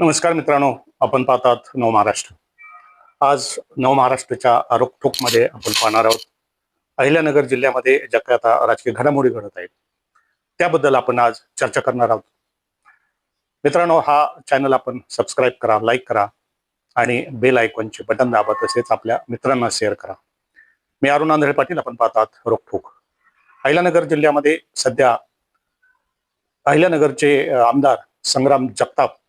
नमस्कार मित्रांनो आपण पाहतात नव महाराष्ट्र. आज नव महाराष्ट्राच्या रोखोकमध्ये आपण पाहणार आहोत. अहिल्यानगर जिल्ह्यामध्ये ज्या काही आता राजकीय घडामोडी घडत आहेत त्याबद्दल आपण आज चर्चा करणार आहोत. मित्रांनो हा चॅनल आपण सबस्क्राईब करा लाईक करा आणि बेल आयकॉनचे बटन दाबा तसेच आपल्या मित्रांना शेअर करा. मी अरुण आंधळे पाटील आपण पाहतात रोखोक अहिल्यानगर जिल्ह्यामध्ये सध्या अहिल्यानगरचे आमदार संग्राम जगताप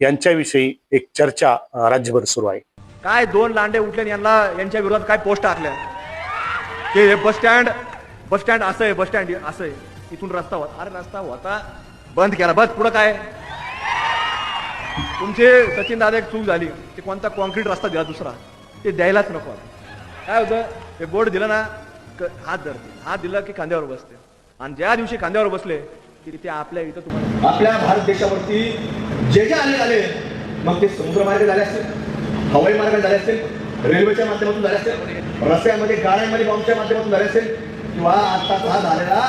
यांच्याविषयी एक चर्चा राज्यभर सुरू आहे. काय दोन लांडे उठले यांना यांच्या विरोधात काय पोस्ट टाकल्या? की हे बस स्टँड बस स्टँड असं आहे बस स्टँड असं आहे. इथून रस्ता होता अरे रस्ता होता. बंद केला बस पुढं काय? तुमचे सचिन दादा एक चूक झाली. ते कोणता कॉन्क्रीट रस्ता दिला दुसरा? ते द्यायलाच नको काय होतं? हे बोर्ड दिलं ना हात धरते. हात दिला की खांद्यावर बसते. आणि ज्या दिवशी खांद्यावर बसले की ते आपल्या इथं तुम्हाला आपल्या भारत देशावरती जे जे आले झाले मग ते समुद्रमार्ग झाले असतील हवाई मार्ग झाले असतील रेल्वेच्या माध्यमातून झाले असतील रस्त्यामध्ये गाड्यांमध्ये बॉम्बच्या माध्यमातून झाले असेल किंवा आता हा झालेला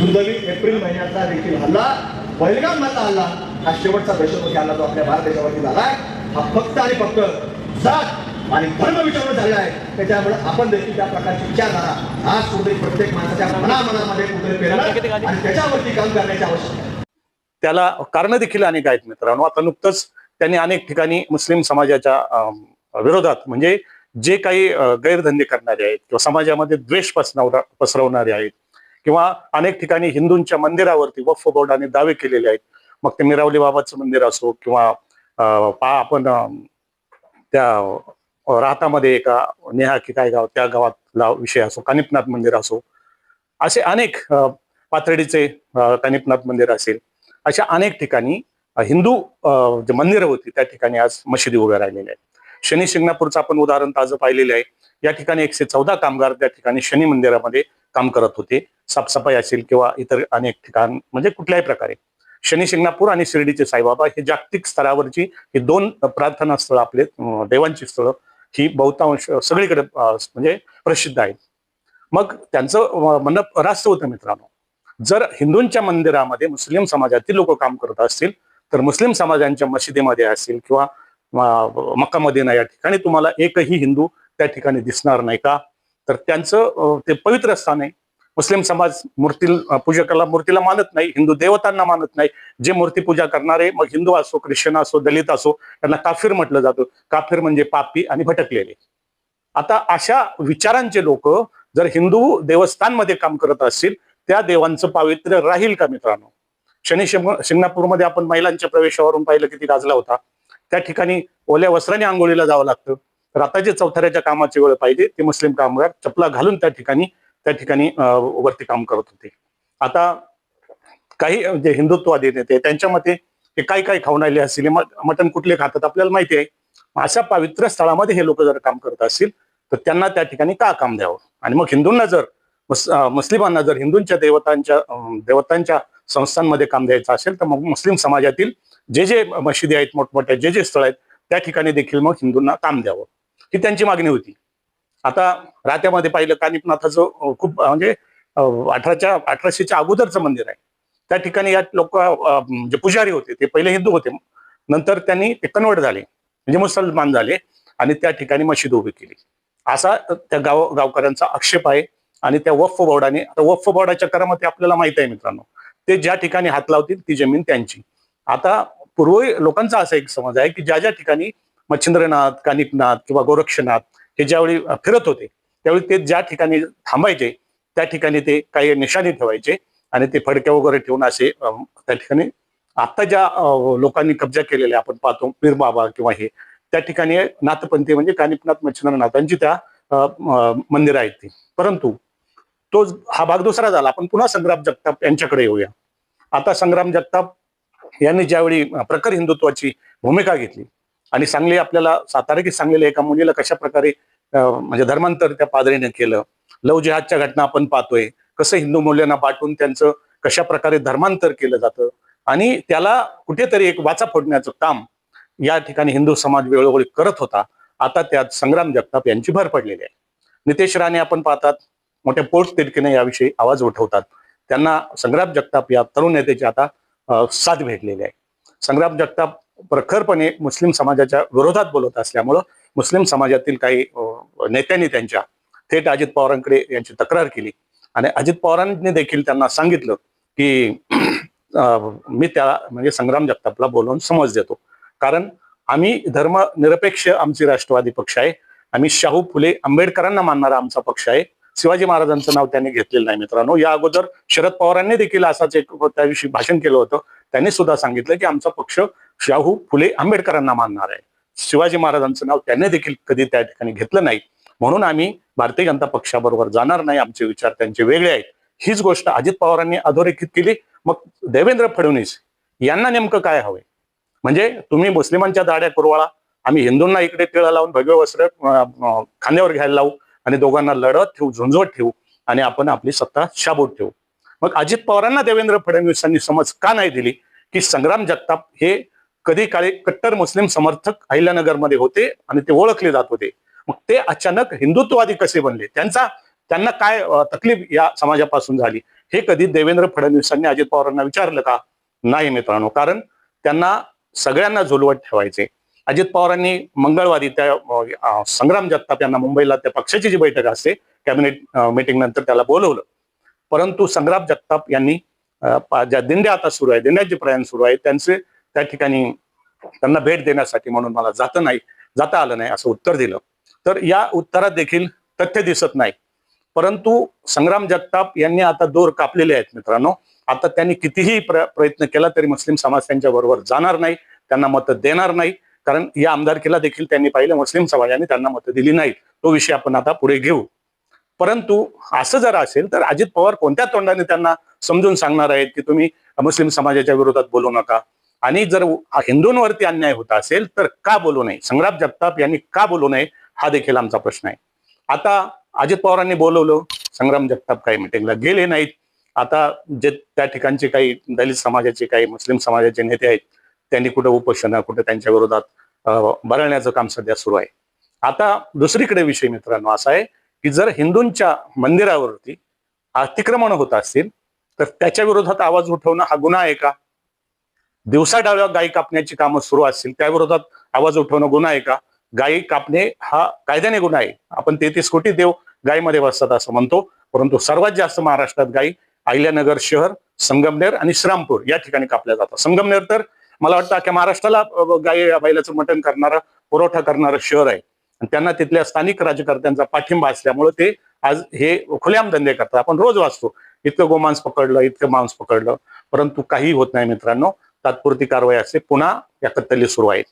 दुर्दैवी एप्रिल महिन्याचा देखील हल्ला बैलगाम मधला हल्ला हा शेवटचा दहशतवादी हल्ला जो आपल्या भारत देशावरती झाला हा फक्त आणि फक्त जात आणि धर्म विचारून झालेला आहे. त्याच्यामुळे आपण देखील त्या प्रकारची विचारधारा आज कुठे प्रत्येक माणसाच्या मनामनामध्ये कुठे पेरणं आणि त्याच्यावरती काम करण्याची आवश्यकता आहे. त्याला कारण देखील अनेक आहेत मित्रांनो. आता नुकतंच त्यांनी अनेक ठिकाणी मुस्लिम समाजाच्या विरोधात म्हणजे जे काही गैरधंदे करणारे आहेत किंवा समाजामध्ये द्वेष पसरवणा पसरवणारे आहेत किंवा अनेक ठिकाणी हिंदूंच्या मंदिरावरती वक्फ बोर्डाने दावे केलेले आहेत. मग ते मिरावली बाबाचं मंदिर असो किंवा आपण त्या राहतामध्ये एका नेहा की काय गाव त्या गावातला विषय असो कानिपनाथ मंदिर असो असे अनेक अ, पाथर्डीचे कानिपनाथ मंदिर असेल अशा अनेक ठिकाणी हिंदू जे मंदिरं होती त्या ठिकाणी आज मशिदी उभ्या राहिलेल्या आहेत. शनी शिंगणापूरचं आपण उदाहरण ताजं पाहिलेलं आहे. या ठिकाणी एकशे चौदा कामगार त्या ठिकाणी शनी मंदिरामध्ये काम करत होते. साफसफाई असेल किंवा इतर अनेक ठिकाण म्हणजे कुठल्याही प्रकारे. शनी शिंगणापूर आणि शिर्डीचे साईबाबा हे जागतिक स्तरावरची ही दोन प्रार्थना स्थळं आपले देवांची स्थळं ही बहुतांश सगळीकडे म्हणजे प्रसिद्ध आहेत. मग त्यांचं म्हणणं रास्त होतं मित्रांनो. जर हिंदूंच्या मंदिरामध्ये मुस्लिम समाजातील लोक काम करत असतील तर मुस्लिम समाजांच्या मशिदीमध्ये असतील किंवा मक्कामध्ये मक्का या ठिकाणी तुम्हाला एकही हिंदू त्या ठिकाणी दिसणार नाही का? तर त्यांचं ते पवित्र स्थान आहे. मुस्लिम समाज मूर्ती पूजकाला मूर्तीला मानत नाही हिंदू देवतांना मानत नाही. जे मूर्ती पूजा करणारे मग हिंदू असो ख्रिश्चन असो दलित असो त्यांना काफिर म्हटलं जातं. काफिर म्हणजे पापी आणि भटकलेले. आता अशा विचारांचे लोक जर हिंदू देवस्थानमध्ये काम करत असतील त्या देवांचं पावित्र्य राहील का मित्रांनो? शनी शिंगणापूरमध्ये आपण महिलांच्या प्रवेशावरून पाहिलं किती गाजला होता. त्या ठिकाणी ओल्या वस्त्राने आंघोळीला जावं लागतं. तर आता जे चौथऱ्याच्या कामाची वेळ पाहिजे ते मुस्लिम कामगार चपला घालून त्या ठिकाणी त्या ठिकाणी वरती काम करत होते. आता काही जे हिंदुत्ववादी नेते त्यांच्या मते हे काय काय खाऊन आले असतील मटण कुठले खातात आपल्याला माहिती आहे. अशा पवित्र स्थळामध्ये हे लोक जर काम करत असतील तर त्यांना त्या ठिकाणी का काम द्यावं? आणि मग हिंदूंना जर मुस्लिमांना जर हिंदूंच्या देवतांच्या देवतांच्या संस्थांमध्ये काम द्यायचं असेल तर मग मुस्लिम समाजातील जे जे मशिदी आहेत मोठमोठ्या जे जे स्थळ आहेत त्या ठिकाणी देखील मग हिंदूंना काम द्यावं. ही त्यांची मागणी होती. आता रात्यामध्ये पाहिलं कानिपनाथाचं खूप म्हणजे अठराच्या अठराशेच्या अगोदरचं मंदिर आहे. त्या ठिकाणी या लोक जे म्हणजे पुजारी होते. ते पहिले हिंदू होते. नंतर त्यांनी ते कन्वर्ट झाले. म्हणजे मुसलमान झाले आणि त्या ठिकाणी मशीद उभी केली. असा त्या गाव गावकऱ्यांचा आक्षेप आहे आणि त्या वक्फ बोर्डाने आता वक्फ बोर्डाच्या करामध्ये आपल्याला माहीत आहे मित्रांनो ते ज्या ठिकाणी हात लावतील ती जमीन त्यांची. आता पूर्वी लोकांचा असा एक समज आहे की ज्या ज्या ठिकाणी मच्छिंद्रनाथ कानिकनाथ किंवा गोरक्षनाथ हे ज्यावेळी फिरत होते त्यावेळी ते ज्या ठिकाणी थांबायचे त्या ठिकाणी ते काही निशाणी ठेवायचे आणि ते फडक्या वगैरे ठेवून असे त्या ठिकाणी आता ज्या लोकांनी कब्जा केलेल्या आपण पाहतो पीर बाबा किंवा हे त्या ठिकाणी नाथपंथी म्हणजे कानिपनाथ मच्छिंद्रनाथांची त्या मंदिरं आहेत ती. परंतु तो हा भाग दुसरा झाला. आपण पुन्हा संग्राम जगताप यांच्याकडे येऊया. आता संग्राम जगताप यांनी ज्यावेळी प्रखर हिंदुत्वाची भूमिका घेतली आणि सांगली आपल्याला सातारा की सांगलेले एका मुलीला कशा प्रकारे म्हणजे धर्मांतर त्या पादरीने केलं. लव जिहादच्या घटना आपण पाहतोय. कसं हिंदू मूल्यांना पाठवून त्यांचं कशा प्रकारे धर्मांतर केलं जातं. आणि त्याला कुठेतरी एक वाचा फोडण्याचं काम या ठिकाणी हिंदू समाज वेळोवेळी करत होता. आता त्यात संग्राम जगताप यांची भर पडलेली आहे. नितेश राणे आपण पाहतात मोठ्या पोट तिडकीने याविषयी आवाज उठवतात. त्यांना संग्राम जगताप या तरुण नेत्याची आता साथ भेटलेली आहे. संग्राम जगताप प्रखरपणे मुस्लिम समाजाच्या विरोधात बोलत असल्यामुळं मुस्लिम समाजातील काही नेत्यांनी त्यांच्या थेट अजित पवारांकडे यांची तक्रार केली. आणि अजित पवारांनी देखील त्यांना सांगितलं की मी त्या म्हणजे संग्राम जगतापला बोलवून समज देतो. कारण आम्ही धर्मनिरपेक्ष आमची राष्ट्रवादी पक्ष आहे. आम्ही शाहू फुले आंबेडकरांना मानणारा आमचा पक्ष आहे. शिवाजी महाराजांचं नाव त्यांनी घेतलेलं नाही मित्रांनो. या अगोदर शरद पवारांनी देखील असाच एक त्याविषयी भाषण केलं होतं. त्यांनी सुद्धा सांगितलं की आमचा पक्ष शाहू फुले आंबेडकरांना मानणार आहे. शिवाजी महाराजांचं नाव त्यांनी देखील कधी त्या ठिकाणी घेतलं नाही. म्हणून आम्ही भारतीय जनता पक्षाबरोबर जाणार नाही. आमचे विचार त्यांचे वेगळे आहेत. हीच गोष्ट अजित पवारांनी अधोरेखित केली. मग देवेंद्र फडणवीस यांना नेमकं काय हवंय? म्हणजे तुम्ही मुस्लिमांच्या दाड्या कुरवाळा आम्ही हिंदूंना इकडे टिळा लावून भगवे वस्त्र खांद्यावर घ्यायला लावू आणि दोघांना लढत ठेवू झुंजवत ठेवू आणि आपण आपली सत्ता शाबूत ठेवू. मग अजित पवारांना देवेंद्र फडणवीसांनी समज का नाही दिली की संग्राम जगताप हे कधी काळी कट्टर मुस्लिम समर्थक अहिल्यानगरमध्ये होते आणि ते ओळखले जात होते. मग ते अचानक हिंदुत्ववादी कसे बनले? त्यांचा त्यांना काय तकलीफ या समाजापासून झाली? हे कधी देवेंद्र फडणवीसांनी अजित पवारांना विचारलं का? नाही मित्रांनो कारण त्यांना सगळ्यांना झुलवत ठेवायचे. अजित पवारांनी मंगळवारी त्या संग्राम जगताप यांना मुंबईला त्या पक्षाची जी बैठक असते कॅबिनेट मीटिंग नंतर त्याला बोलवलं. परंतु संग्राम जगताप यांनी ज्या दिंड्या आता सुरू आहे दिंड्याचे प्रयाण सुरू आहे त्यांचे त्या ठिकाणी त्यांना भेट देण्यासाठी म्हणून मला जातं नाही जाता आलं नाही असं उत्तर दिलं. तर या उत्तरात देखील तथ्य दिसत नाही. परंतु संग्राम जगताप यांनी आता दोर कापलेले आहेत मित्रांनो. आता त्यांनी कितीही प्र- प्रयत्न केला तरी मुस्लिम समाज त्यांच्या बरोबर जाणार नाही त्यांना मतं देणार नाही. कारण या आमदारकीला देखील त्यांनी पाहिलं मुस्लिम समाजाने त्यांना मतं दिली नाही तो विषय आपण आता पुढे घेऊ. परंतु असं जर असेल तर अजित पवार कोणत्या तोंडाने त्यांना समजून सांगणार आहेत की तुम्ही मुस्लिम समाजाच्या विरोधात बोलू नका? आणि जर हिंदूंवरती अन्याय होत असेल तर का बोलू नये? संग्राम जगताप यांनी का बोलू नये? हा देखील आमचा प्रश्न आहे. आता अजित पवारांनी बोलवलं संग्राम जगताप काही मिटिंगला गेले नाहीत. आता जे त्या ठिकाणचे काही दलित समाजाचे काही मुस्लिम समाजाचे नेते आहेत त्यांनी कुठं उपोषण कुठं त्यांच्या विरोधात बरळण्याचं काम सध्या सुरू आहे. आता दुसरीकडे विषय मित्रांनो असा आहे की जर हिंदूंच्या मंदिरावरती अतिक्रमण होत असतील तर त्याच्या विरोधात आवाज उठवणं हा गुन्हा आहे का? दिवसा डाव्या गायी कापण्याची कामं सुरू असतील त्याविरोधात आवाज उठवणं गुन्हा आहे का? गायी कापणे हा कायद्याने गुन्हा आहे. आपण तेहतीस कोटी देव गायीमध्ये बसतात असं म्हणतो. परंतु सर्वात जास्त महाराष्ट्रात गायी अहिल्यानगर शहर संगमनेर आणि श्रामपूर या ठिकाणी कापल्या जातात. संगमनेर तर मला वाटतं अख्या महाराष्ट्राला गाय बैलाचं मटण करणारं पुरवठा करणारं शहर आहे. आणि त्यांना तिथल्या स्थानिक राज्यकर्त्यांचा पाठिंबा असल्यामुळे ते आज हे खुलेआम धंदे करतात. आपण रोज वाचतो इतकं गोमांस पकडलं इतकं मांस पकडलं परंतु काही होत नाही मित्रांनो. तात्पुरती कारवाई असते. पुन्हा या कत्तली सुरू आहेत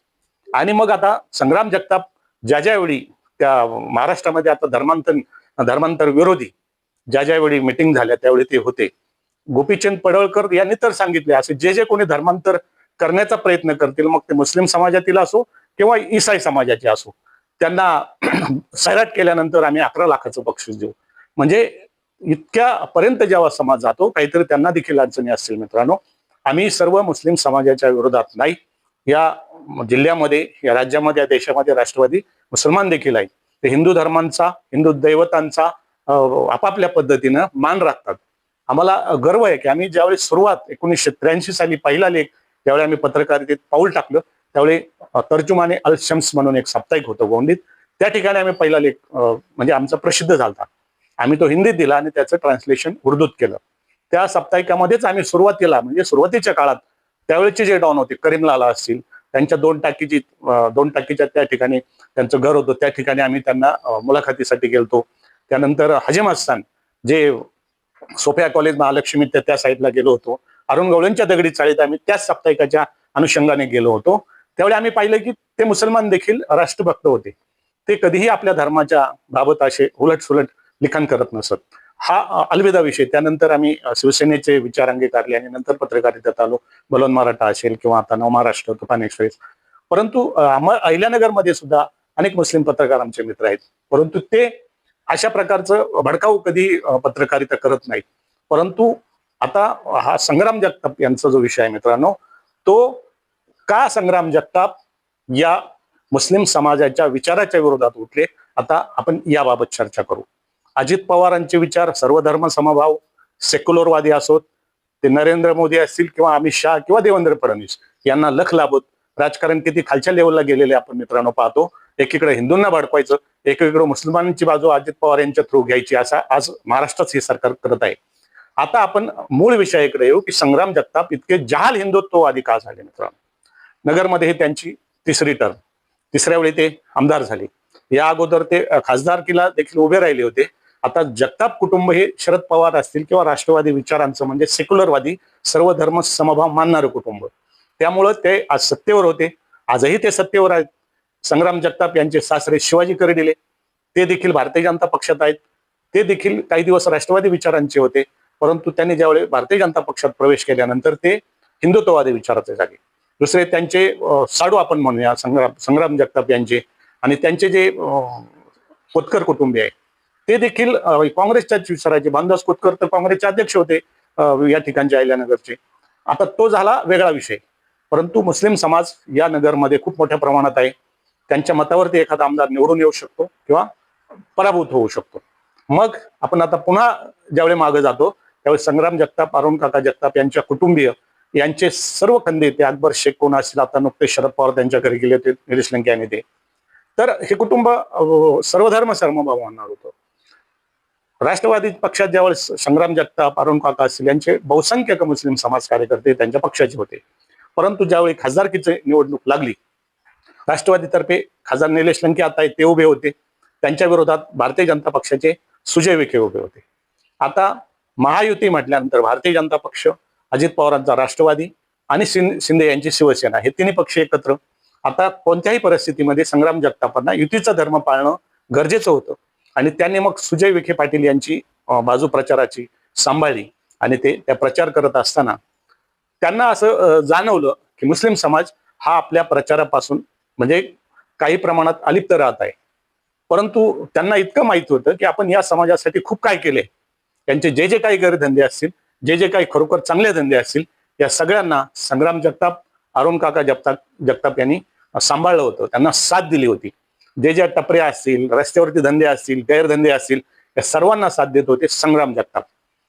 आणि मग आता संग्राम जगताप ज्या ज्यावेळी त्या महाराष्ट्रामध्ये आता धर्मांतर धर्मांतर विरोधी ज्या ज्यावेळी मिटिंग झाल्या त्यावेळी ते होते. गोपीचंद पडळकर यांनी तर सांगितले असे जे जे कोणी धर्मांतर करण्याचा प्रयत्न करतील मग ते मुस्लिम समाजातील असो किंवा ईसाई समाजाचे असो त्यांना सैराट केल्यानंतर आम्ही अकरा लाखाचं बक्षीस देऊ. म्हणजे इतक्या पर्यंत जेव्हा समाज जातो काहीतरी त्यांना देखील अडचणी असतील मित्रांनो. आम्ही सर्व मुस्लिम समाजाच्या विरोधात नाही. या जिल्ह्यामध्ये या राज्यामध्ये या देशामध्ये राष्ट्रवादी मुसलमान देखील आहे ते हिंदू धर्मांचा हिंदू दैवतांचा अं, आपापल्या पद्धतीनं मान राखतात. आम्हाला गर्व आहे की आम्ही ज्यावेळी सुरुवात एकोणीसशे त्र्याऐंशी साली पहिला लेख ज्यावेळी आम्ही पत्रकारितेत पाऊल टाकलं त्यावेळी तर्जुमाने अल शम्स म्हणून एक साप्ताहिक होतं गोंडीत. त्या ठिकाणी आम्ही पहिला लेख म्हणजे आमचा प्रसिद्ध झाला आम्ही तो हिंदीत दिला आणि त्याचं ट्रान्सलेशन उर्दूत केलं. त्या साप्ताहिकामध्येच आम्ही सुरुवातीला म्हणजे सुरुवातीच्या काळात त्यावेळेचे जे डॉन होते करीमलाला असतील त्यांच्या दोन टाकीची दोन टाकीच्या त्या ठिकाणी त्यांचं घर होतं त्या ठिकाणी आम्ही त्यांना मुलाखतीसाठी गेलतो. त्यानंतर हजीम हस्तान जे सोफिया कॉलेज महालक्ष्मी त्या त्या साईडला गेलो होतो. अरुण गवळेंच्या दगडी चाळीत आम्ही त्याच साप्ताहिकाच्या अनुषंगाने गेलो होतो. त्यावेळी आम्ही पाहिलं की ते मुसलमान देखील राष्ट्रभक्त होते. ते कधीही आपल्या धर्माच्या बाबत असे उलटसुलट लिखाण करत नसत. हा अलविदा विषय. त्यानंतर आम्ही शिवसेनेचे विचार अंगीकारले आणि नंतर पत्रकारितेत आलो. बलोन मराठा असेल किंवा आता नव महाराष्ट्र तुफान एक्सप्रेस. परंतु अहिल्यानगरमध्ये सुद्धा अनेक मुस्लिम पत्रकार आमचे मित्र आहेत. परंतु ते अशा प्रकारचं भडकाऊ कधी पत्रकारिता करत नाहीत. परंतु आता हा संग्राम जगताप यांचा जो विषय आहे मित्रांनो तो का संग्राम जगताप या मुस्लिम समाजाच्या विचाराच्या विरोधात उठले? आता आपण याबाबत चर्चा करू. अजित पवारांचे विचार सर्वधर्म समभाव सेक्युलरवादी असोत ते नरेंद्र मोदी असतील किंवा अमित शहा किंवा देवेंद्र फडणवीस यांना लख लाभत. राजकारण किती खालच्या लेवलला गेलेले आपण मित्रांनो पाहतो. एकीकडे हिंदूंना भडकवायचं एकीकडे मुसलमानांची बाजू अजित पवार यांच्या थ्रू घ्यायची असा आज महाराष्ट्रात हे सरकार करत आहे. आता आपण मूळ विषयाकडे येऊ की संग्राम जगताप इतके जहाल हिंदुत्ववादी का झाले मित्रांनो? नगरमध्ये ही त्यांची तिसरी टर्म तिसऱ्या वेळी ते आमदार झाले. या अगोदर ते खासदारकीला देखील उभे राहिले होते. आता जगताप कुटुंब हे शरद पवार असतील किंवा राष्ट्रवादी विचारांचं म्हणजे सेक्युलरवादी सर्व धर्म समभाव मानणारं कुटुंब. त्यामुळं ते आज सत्तेवर होते. आजही ते सत्तेवर आहेत. संग्राम जगताप यांचे सासरे शिवाजी कर्डिले ते देखील भारतीय जनता पक्षात आहेत. ते देखील काही दिवस राष्ट्रवादी विचारांचे होते. परंतु त्यांनी ज्यावेळी भारतीय जनता पक्षात प्रवेश केल्यानंतर ते हिंदुत्ववादी विचाराचे झाले दुसरे त्यांचे साडू आपण म्हणूया संग्राम संग्राम जगताप यांचे. आणि त्यांचे जे कोतकर कुटुंबीय आहे. ते देखील काँग्रेसच्या काँग्रेसच्याच विचाराचे बांधास कोतकर तर काँग्रेसचे अध्यक्ष होते या ठिकाणचे अहिल्यानगरचे. आता तो झाला वेगळा विषय. परंतु मुस्लिम समाज या नगरमध्ये खूप मोठ्या प्रमाणात आहे. त्यांच्या मतावरती एखादा आमदार निवडून येऊ शकतो किंवा पराभूत होऊ शकतो. मग आपण आता पुन्हा ज्यावेळी मागे जातो त्यावेळी संग्राम जगताप अरुण काका जगताप यांच्या कुटुंबीय यांचे सर्व खंदे ते अकबर शेख कोण असतील आता नुकतेच शरद पवार त्यांच्या घरी गेले होते निलेश लंके यांनी ते. तर हे कुटुंब सर्वधर्म सर्वभाव मानणार होतं. राष्ट्रवादी पक्षात ज्यावेळेस संग्राम जगताप अरुण काका असतील यांचे बहुसंख्यक मुस्लिम समाज कार्यकर्ते त्यांच्या पक्षाचे होते. परंतु ज्यावेळी खासदारकीची निवडणूक लागली राष्ट्रवादीतर्फे खासदार निलेश लंके आता ते उभे होते. त्यांच्या विरोधात भारतीय जनता पक्षाचे सुजय विखे उभे होते. आता महायुती म्हटल्यानंतर भारतीय जनता पक्ष अजित पवारांचा राष्ट्रवादी आणि शिंदे यांची शिवसेना हे तिन्ही पक्ष एकत्र. आता कोणत्याही परिस्थितीमध्ये संग्राम जगतापांना युतीचा धर्म पाळणं गरजेचं होतं. आणि त्यांनी मग सुजय विखे पाटील यांची बाजू प्रचाराची सांभाळली. आणि ते त्या प्रचार करत असताना त्यांना असं जाणवलं की मुस्लिम समाज हा आपल्या प्रचारापासून म्हणजे काही प्रमाणात अलिप्त राहत आहे. परंतु त्यांना इतकं माहिती होतं की आपण या समाजासाठी खूप काय केले त्यांचे जे जे काही गैरधंदे असतील जे जे काही खरोखर चांगले धंदे असतील या सगळ्यांना संग्राम जगताप अरुण काका जगताप जगताप यांनी सांभाळलं होतं. त्यांना साथ दिली होती. जे ज्या टपऱ्या असतील रस्त्यावरती धंदे असतील गैरधंदे असतील या सर्वांना साथ देत होते संग्राम जगताप.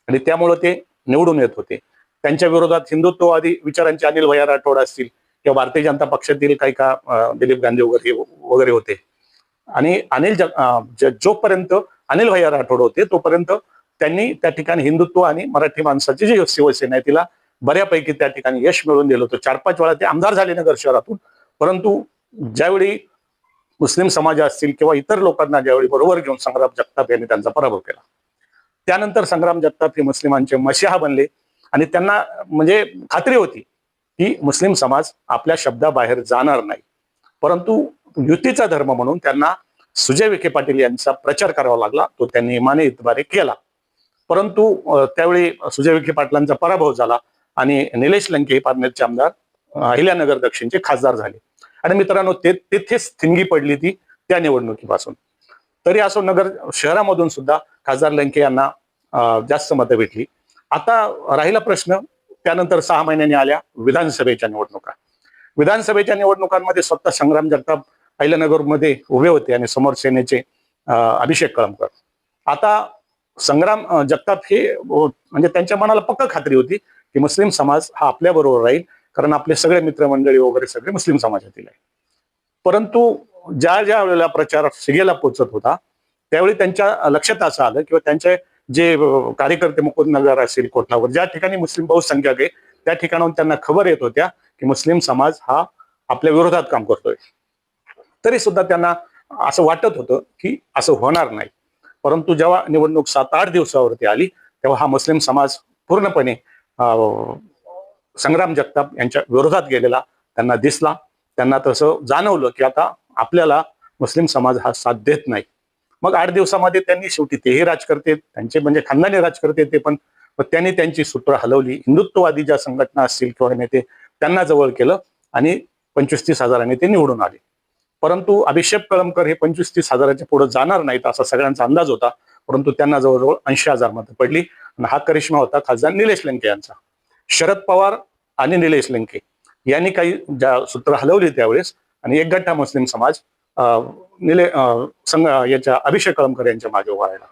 आणि त्यामुळं ते निवडून येत होते. त्यांच्या विरोधात हिंदुत्ववादी विचारांचे अनिल भैया राठोड असतील किंवा भारतीय जनता पक्षातील काही का दिलीप गांधी वगैरे वगैरे होते. आणि अनिल जग जोपर्यंत अनिल भैया राठोड होते तोपर्यंत त्यांनी त्या ठिकाणी हिंदुत्व आणि मराठी माणसाची जी शिवसेना आहे तिला बऱ्यापैकी त्या ठिकाणी यश मिळवून दिलं होतं. चार पाच वेळा ते आमदार झाले नगर शहरातून परंतु ज्यावेळी मुस्लिम समाज असतील किंवा इतर लोकांना ज्यावेळी बरोबर घेऊन संग्राम जगताप यांनी त्यांचा पराभव केला. त्यानंतर संग्राम जगताप हे मुस्लिमांचे मशिहा बनले आणि त्यांना म्हणजे खात्री होती की मुस्लिम समाज आपल्या शब्दाबाहेर जाणार नाही. परंतु युतीचा धर्म म्हणून त्यांना सुजय विखे पाटील यांचा प्रचार करावा लागला तो त्यांनी इमाने इतबारे केला. परंतु त्यावेळी सुजय विखे पाटलांचा पराभव झाला आणि निलेश लंके हे पारनेरचे आमदार अहिल्यानगर दक्षिणचे खासदार झाले. आणि मित्रांनो ते थिंगी पडली ती त्या निवडणुकीपासून. तरी असो नगर शहरामधून सुद्धा खासदार लंके यांना जास्त मतं भेटली. आता राहिला प्रश्न त्यानंतर सहा महिन्यांनी आल्या विधानसभेच्या निवडणुका. विधानसभेच्या निवडणुकांमध्ये स्वतः संग्राम जगताप अहिल्यानगरमध्ये उभे होते आणि समोर सेनेचे अभिषेक कळमकर. आता संग्राम जगताप हे म्हणजे त्यांच्या मनाला पक्क खात्री होती की मुस्लिम समाज हा आपल्याबरोबर राहील. कारण आपले सगळे मित्रमंडळी वगैरे सगळे मुस्लिम समाजातील आहे परंतु ज्या ज्या वेळेला प्रचार शिगेला पोचत होता त्यावेळी त्यांच्या लक्षात असं आलं किंवा त्यांचे जे कार्यकर्ते कार्यकर्ते मुकुंदनगर असेल कोटलावर ज्या ठिकाणी मुस्लिम बहुसंख्याक आहे त्या ठिकाणाहून त्यांना खबर येत होत्या की मुस्लिम समाज हा आपल्या विरोधात काम करतोय. तरी सुद्धा त्यांना असं वाटत होतं की असं होणार नाही. परंतु जेव्हा निवडणूक सात आठ दिवसावरती आली तेव्हा हा मुस्लिम समाज पूर्णपणे अं, संग्राम जगताप यांच्या विरोधात गेलेला त्यांना दिसला. त्यांना तसं जाणवलं की आता आपल्याला मुस्लिम समाज हा साथ देत नाही. मग आठ दिवसामध्ये त्यांनी शेवटी तेही राजकर्ते त्यांचे म्हणजे खानदानी राजकर्ते ते पण. मग त्यांनी त्यांची सूत्र हलवली. हिंदुत्ववादी ज्या संघटना असतील किंवा नेते त्यांना जवळ केलं आणि पंचवीस तीस हजारांनी ते निवडून आले. परंतु अभिषेक कळमकर हे पंचवीस तीस हजाराच्या पुढे जाणार नाहीत असा सगळ्यांचा अंदाज होता. परंतु त्यांना जवळजवळ ऐंशी हजार मतं पडली. आणि हा करिश्मा होता खासदार निलेश लंके यांचा. शरद पवार आणि निलेश लंके यांनी काही ज्या सूत्र हलवली त्यावेळेस आणि एक गट्टा मुस्लिम समाज अं, निले अं, संघ याच्या अभिषेक कळमकर यांच्या मागे उभा राहिला.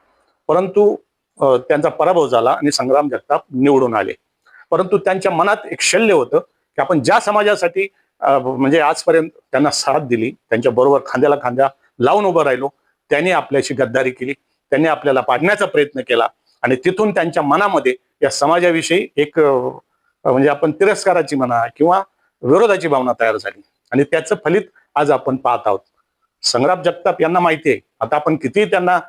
परंतु त्यांचा पराभव झाला आणि संग्राम जगताप निवडून आले. परंतु त्यांच्या मनात एक शल्य होतं की आपण ज्या समाजासाठी म्हणजे आजपर्यंत त्यांना साथ दिली त्यांच्या बरोबर खांद्याला खांद्या लावून उभं राहिलो त्यांनी आपल्याशी गद्दारी केली त्यांनी आपल्याला पाडण्याचा प्रयत्न केला आणि तिथून त्यांच्या मनामध्ये या समाजाविषयी एक म्हणजे आपण तिरस्काराची म्हणा किंवा विरोधाची भावना तयार झाली. आणि त्याचं फलित आज आपण पाहत आहोत. संग्राम जगताप यांना माहिती आहे. आता आपण किती त्यांना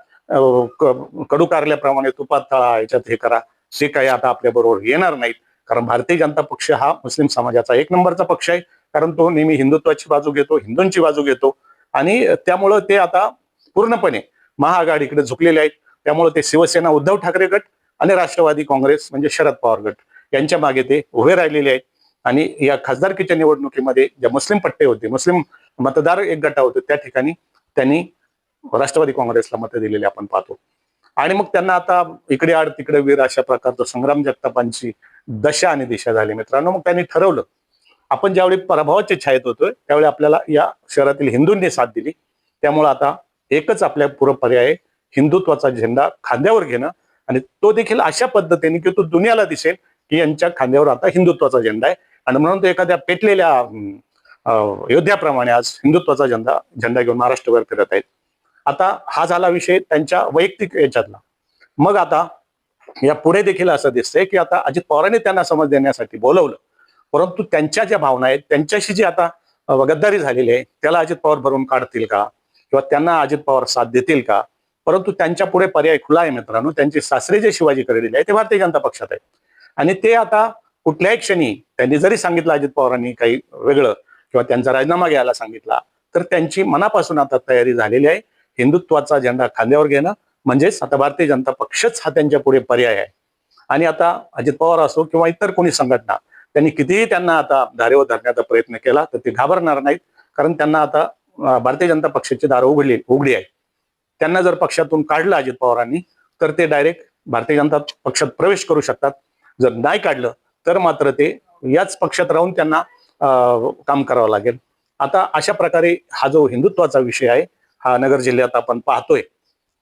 कडू कारल्याप्रमाणे तुपात तळा याच्यात हे करा. ते काही आता आपल्या बरोबर येणार नाहीत. कारण भारतीय जनता पक्ष हा मुस्लिम समाजाचा एक नंबरचा पक्ष आहे. कारण तो नेहमी हिंदुत्वाची बाजू घेतो हिंदूंची बाजू घेतो. आणि त्यामुळं ते आता पूर्णपणे महाआघाडीकडे झुकलेले आहेत. त्यामुळे ते शिवसेना उद्धव ठाकरे गट आणि राष्ट्रवादी काँग्रेस म्हणजे शरद पवार गट. यांच्या मागे ते उभे राहिलेले आहेत. आणि या खासदारकीच्या निवडणुकीमध्ये ज्या मुस्लिम पट्टे होते मुस्लिम मतदार एक गटा होते त्या ठिकाणी त्यांनी राष्ट्रवादी काँग्रेसला मतं दिलेली आपण पाहतो. आणि मग त्यांना आता इकडे आड तिकडे वीर अशा प्रकारचं संग्राम जगतापांची दशा आणि दिशा झाली. मित्रांनो मग त्यांनी ठरवलं आपण ज्यावेळी पराभवाच्या छायेत होतोय त्यावेळी आपल्याला या शहरातील हिंदूंनी साथ दिली. त्यामुळे आता एकच आपल्या पुरं पर्याय हिंदुत्वाचा झेंडा खांद्यावर घेणं. आणि तो देखील अशा पद्धतीने की तो दुनियाला दिसेल की यांच्या खांद्यावर आता हिंदुत्वाचा झेंडा आहे. आणि म्हणून तो एखाद्या पेटलेल्या अं, योद्ध्याप्रमाणे आज हिंदुत्वाचा झेंडा झेंडा घेऊन महाराष्ट्रभर फिरत आहेत. आता हा झाला विषय त्यांच्या वैयक्तिक याच्यातला. मग आता या पुढे देखील असं दिसतंय की आता अजित पवारांनी त्यांना समज देण्यासाठी बोलवलं. परंतु त्यांच्या ज्या भावना आहेत त्यांच्याशी जी आता गद्दारी झालेली आहे त्याला अजित पवार भरून काढतील का? किंवा त्यांना अजित पवार साथ देतील का? परंतु त्यांच्या पुढे पर्याय खुला आहे मित्रांनो. त्यांचे सासरे जे शिवाजी दिले आहे ते भारतीय जनता पक्षात आहेत. आणि ते आता कुठल्याही क्षणी त्यांनी जरी सांगितलं अजित पवारांनी काही वेगळं किंवा त्यांचा राजीनामा घ्यायला सांगितला तर त्यांची मनापासून आता तयारी झालेली आहे. हिंदुत्वाचा झेंडा खांद्यावर घेणं म्हणजेच आता भारतीय जनता पक्षच हा त्यांच्या पुढे पर्याय आहे. आणि आता अजित पवार असो किंवा इतर कोणी संघटना त्यांनी कितीही त्यांना आता धारेवर धरण्याचा प्रयत्न केला तर ते घाबरणार नाहीत. कारण त्यांना आता भारतीय जनता पक्षाची दारं उघडली उघडी आहे. त्यांना जर पक्षातून काढलं अजित पवारांनी तर ते डायरेक्ट भारतीय जनता पक्षात प्रवेश करू शकतात. जर नाही काढलं तर मात्र ते याच पक्षात राहून त्यांना अं, काम करावं लागेल. आता अशा प्रकारे हा जो हिंदुत्वाचा विषय आहे हा नगर जिल्ह्यात आपण पाहतोय.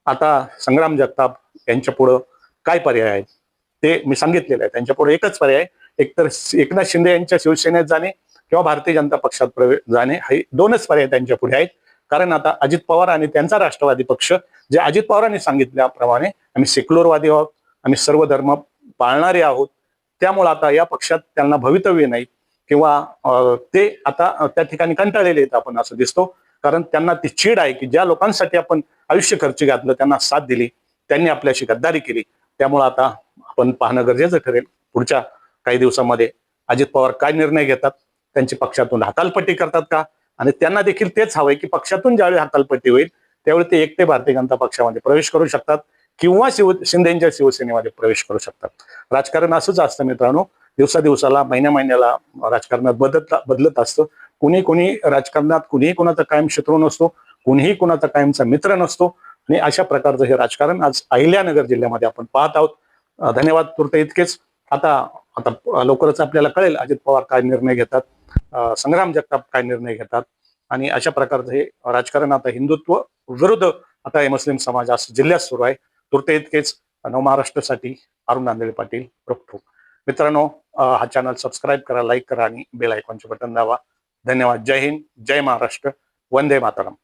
आता संग्राम जगताप यांच्या पुढं काय पर्याय आहेत ते मी सांगितलेलं आहे. त्यांच्या पुढे एकच पर्याय आहे. एकतर एकनाथ शिंदे यांच्या शिवसेनेत जाणे किंवा भारतीय जनता पक्षात प्रवेश जाणे हे दोनच पर्याय त्यांच्या पुढे आहेत. कारण आता अजित पवार आणि त्यांचा राष्ट्रवादी पक्ष जे अजित पवारांनी सांगितल्याप्रमाणे आम्ही सेक्युलरवादी आहोत. आम्ही सर्व धर्म पाळणारे आहोत. त्यामुळे आता या पक्षात त्यांना भवितव्य नाही किंवा ते आता त्या ठिकाणी कंटाळलेले आहेत आपण असं दिसतो. कारण त्यांना ती चीड आहे की ज्या लोकांसाठी आपण आयुष्य खर्च घातलं त्यांना साथ दिली त्यांनी आपल्याशी गद्दारी केली. त्यामुळे आता आपण पाहणं गरजेचं ठरेल. पुढच्या काही दिवसामध्ये अजित पवार काय निर्णय घेतात? त्यांची पक्षातून हकालपट्टी करतात का? आणि त्यांना देखील तेच हवंय की पक्षातून ज्यावेळी हकालपट्टी होईल त्यावेळी ते एकटे भारतीय जनता पक्षामध्ये प्रवेश करू शकतात. किंवा शिव शिंदेच्या शिवसेनेमध्ये प्रवेश करू शकतात. राजकारण असंच असतं मित्रांनो. दिवसा दिवसाला महिन्या महिन्याला राजकारणात बदलत बदलत असतं. कुणी कुणी राजकारणात कुणीही कुणाचा कायम शत्रू नसतो कुणीही कुणाचा कायमचा मित्र नसतो. आणि अशा प्रकारचं हे राजकारण आज अहिल्यानगर जिल्ह्यामध्ये आपण पाहत आहोत. धन्यवाद तुर्त इतकेच. आता आता लवकरच आपल्याला कळेल अजित पवार काय निर्णय घेतात. संग्राम जगताप काय निर्णय घेतात. आणि अशा प्रकारचं हे राजकारण आता हिंदुत्व विरुद्ध आता हे मुस्लिम समाज आज जिल्ह्यात सुरू आहे. तुर्ते इतकेच. नव महाराष्ट्रासाठी अरुण नांदेडे पाटील प्रभू मित्रांनो हा चॅनल सबस्क्राईब करा लाईक करा आणि बेल आयकॉनचे बटन दावा धन्यवाद. जय हिंद जय महाराष्ट्र. वंदे मातरम.